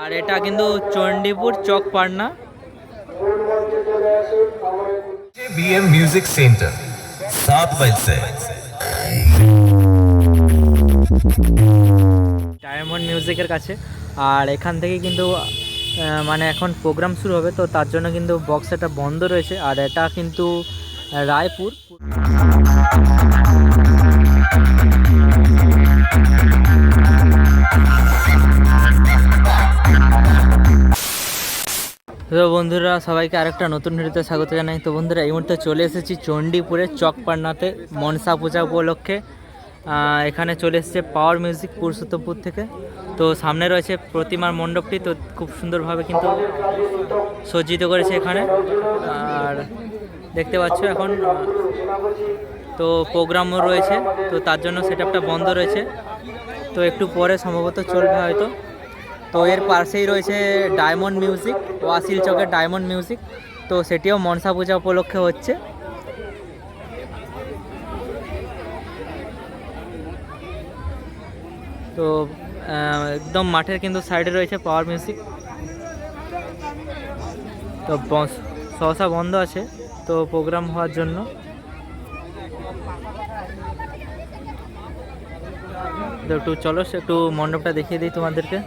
আর এটা কিন্তু চণ্ডীপুর চক পাড়না BM music centre सात बज से ডায়মন্ড মিউজিকের কাছে আর এখান থেকে কিন্তু আহ, মানে এখন প্রোগ্রাম শুরু হবে তো তার জন্য কিন্তু বক্স এটা বন্ধ রয়েছে আর এটা কিন্তু রায়পুর তো বন্ধুরা, সবাইকে আরেকটা নতুন ভিডিওতে স্বাগত জানাই। তো বন্ধুরা, এই মুহূর্তে চলে এসেছি চণ্ডীপুরে চকপান্নাতে মনসা পূজা উপলক্ষে। এখানে চলে এসেছে পাওয়ার মিউজিক পুরুষোত্তমপুর থেকে। তো সামনে রয়েছে প্রতিমার মণ্ডপটি, তো খুব সুন্দরভাবে কিন্তু সজ্জিত করেছে এখানে। আর দেখতে পাচ্ছ এখন, তো প্রোগ্রামও রয়েছে, তো তার জন্য সেটআপটা বন্ধ রয়েছে। তো একটু পরে সম্ভবত চলবে হয়তো। তো এর পাশেই রয়েছে ডায়মন্ড মিউজিক ওয়াসিল চকের ডায়মন্ড মিউজিক তো সেটিও মনসা পূজা উপলক্ষে হচ্ছে। তো একদম মাঠের কিন্তু সাইডে রয়েছে পাওয়ার মিউজিক তো সহসা বন্ধ আছে, তো প্রোগ্রাম হওয়ার জন্য। তো একটু চলো, একটু মণ্ডপটা দেখিয়ে দিই তোমাদেরকে।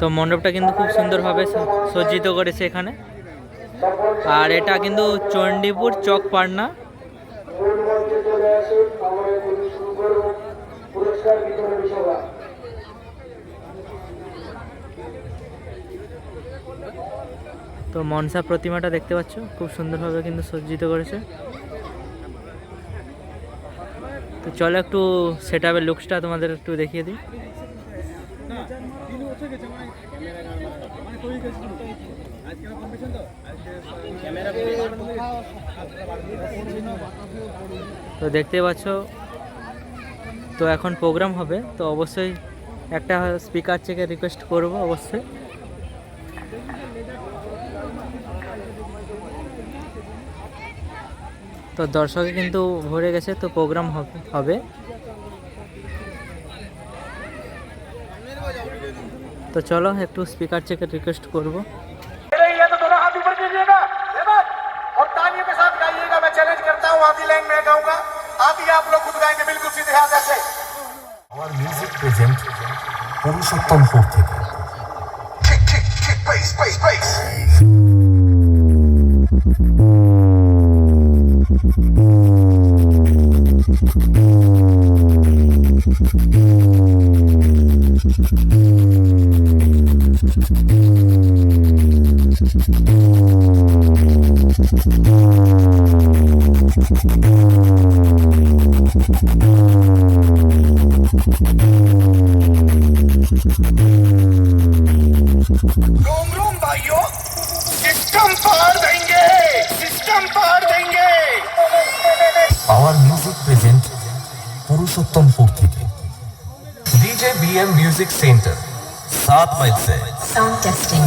তো মণ্ডপটা কিন্তু খুব সুন্দরভাবে সজ্জিত করেছে এখানে। আর এটা কিন্তু চণ্ডীপুর চক পাড়না মূল মঞ্চে চলে আসুন আমরা এখানে শুরু করব পুরস্কার বিতরণী সভা তো মনসা প্রতিমাটা দেখতে পাচ্ছ? খুব সুন্দরভাবে কিন্তু সজ্জিত করেছে। তো চলো একটু সেট আপের লুকসটা তোমাদের একটু দেখিয়ে দিই। তো দেখতে পাচ্ছ তো এখন প্রোগ্রাম হবে তো অবশ্যই একটা স্পিকার থেকে রিকোয়েস্ট করব অবশ্যই তো দর্শকে কিন্তু ভরে গেছে তো প্রোগ্রাম হবে হবে তো চলো একটু স্পিকার চেকে রিকোয়েস্ট করব रही है तो दोनों हाथ ऊपर कीजिएगा लेबर और तालियों के साथ गाइएगा मैं चैलेंज करता हूँ आधी लाइन में गाऊंगा आधी आप लोग खुद गाएंगे बिल्कुल सीधे हाथ ऐसे और म्यूजिक प्रेजेंट पुरुषोत्तमपुर থেকে kick kick kick bass bass bass रोम रोम भाइयों सिस्टम पार देंगे सिस्टम पार देंगे। आवर म्यूज़िक प्रेजेंट पुरुषोत्तमपुर থেকে डीजे बीएम म्यूज़िक सेंटर सात माइल से। साउंड टेस्टिंग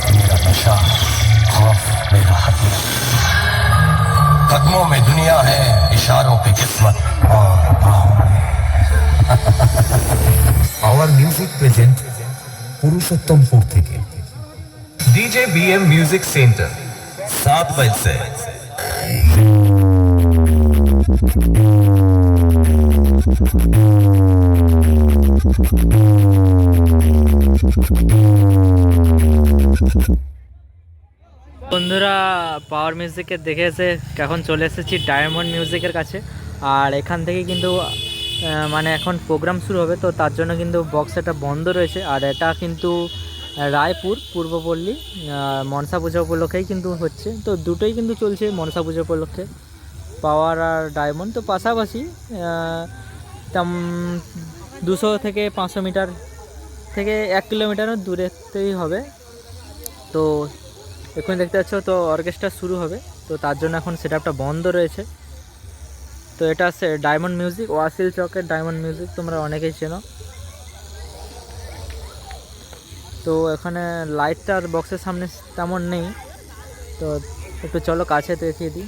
मेरा नशा खौफ मेरा हथियार कदमों में दुनिया है इशारों पे किस्मत और बाहों में आवर म्यूजिक प्रेजेंट पुरुषोत्तमपुर থেকে ডিজে বিএম মিউজিক সেন্টার সাত বজ से বন্ধুরা পাওয়ার মিউজিকের দেখে এসে এখন চলে এসেছি ডায়মন্ড মিউজিকের কাছে। আর এখান থেকে কিন্তু মানে এখন প্রোগ্রাম শুরু হবে, তো তার জন্য কিন্তু বক্স এটা বন্ধ রয়েছে। আর এটা কিন্তু রায়পুর পূর্বপল্লী মনসা পূজা উপলক্ষেই কিন্তু হচ্ছে। তো দুটোই কিন্তু চলছে মনসা পূজা উপলক্ষে। পাওয়ার আর ডায়মন্ড, তো পাশাপাশি দুশো থেকে পাঁচশো মিটার থেকে এক কিলোমিটারও দূরেতেই হবে। তো এখন দেখতে পাচ্ছ, তো অর্কেস্ট্রা শুরু হবে। তো তার জন্য এখন সেট বন্ধ রয়েছে। তো এটা আছে ডায়মন্ড মিউজিক, ওয়াসিল চকের ডায়মন্ড মিউজিক, তোমরা অনেকেই চেনো। তো এখানে লাইটটা আর বক্সের সামনে তেমন নেই। তো একটু চলো কাছে দেখিয়ে দিই।